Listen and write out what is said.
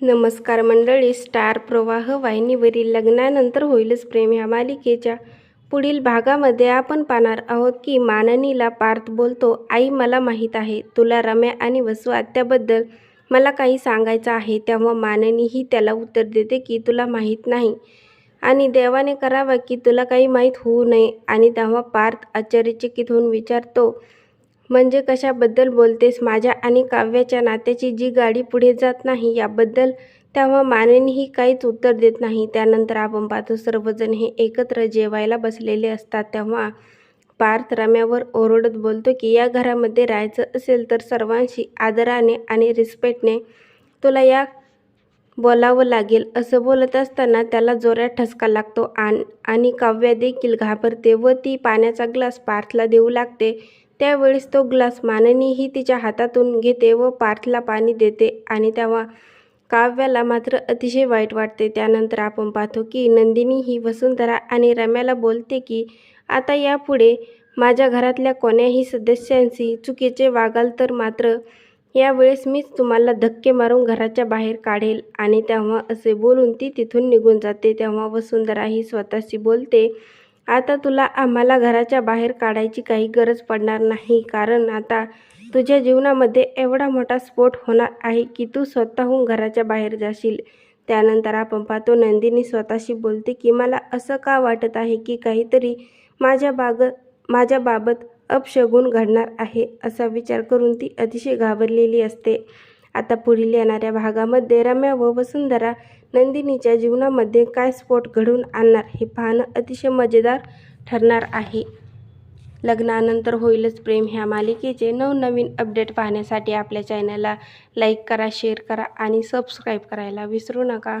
नमस्कार मंडळी स्टार प्रवाह वाहिनीवरील लग्नानंतर होईलच प्रेम ह्या मालिकेच्या. पुढील भागामध्ये आपण पाहणार आहोत की माननीला पार्थ बोलतो आई मला माहीत आहे तुला रम्या आणि वसू आत्याबद्दल मला काही सांगायचं आहे. तेव्हा माननीही त्याला उत्तर देते की तुला माहीत नाही आणि देवाने करावा की तुला काही माहीत होऊ नये. आणि तेव्हा पार्थ आश्चर्यचकित होऊन विचारतो म्हणजे कशाबद्दल बोलतेस? माझ्या आणि काव्याच्या नात्याची जी गाडी पुढे जात नाही याबद्दल तेव्हा मानेनेही काहीच उत्तर देत नाही. त्यानंतर आपण पाहतो सर्वजण हे एकत्र जेवायला बसलेले असतात. तेव्हा पार्थ रम्यावर ओरडत बोलतो की या घरामध्ये राहायचं असेल तर सर्वांशी आदराने आणि रिस्पेक्टने तुला या बोलावं लागेल. असं बोलत असताना त्याला जोरात ठसका लागतो. आणि काव्या देखील घाबरते व ती पाण्याचा ग्लास पार्थला देऊ लागते. त्यावेळेस तो ग्लास माननीही तिच्या हातातून घेते व पार्थला पाणी देते आणि तेव्हा काव्याला मात्र अतिशय वाईट वाटते. त्यानंतर आपण पाहतो की नंदिनी ही वसुंधरा आणि रम्याला बोलते की आता यापुढे माझ्या घरातल्या कोण्याही सदस्यांशी चुकीचे वागाल तर मात्र यावेळेस मीच तुम्हाला धक्के मारून घराच्या बाहेर काढेल. आणि तेव्हा असे बोलून ती तिथून निघून जाते. तेव्हा वसुंधरा ही स्वतःशी बोलते आता तुला आम्हाला घराच्या बाहेर काढायची काही गरज पडणार नाही. कारण आता तुझ्या जीवनामध्ये एवढा मोठा स्फोट होणार आहे की तू स्वतःहून घराच्या बाहेर जाशील. त्यानंतर आपण पाहतो नंदिनी स्वतःशी बोलते की मला असं का वाटत आहे की काहीतरी माझ्या बाग माझ्याबाबत अपशगुन घडणार आहे? असा विचार करून ती अतिशय घाबरलेली असते. आता पुढील येणाऱ्या भागामध्ये रम्या व वसुंधरा नंदिनीच्या जीवनामध्ये काय स्फोट घडवून आणणार हे पाहणं अतिशय मजेदार ठरणार आहे. लग्नानंतर होईलच प्रेम ह्या मालिकेचे नवनवीन अपडेट पाहण्यासाठी आपल्या चॅनलला लाईक करा शेअर करा आणि सबस्क्राईब करायला विसरू नका.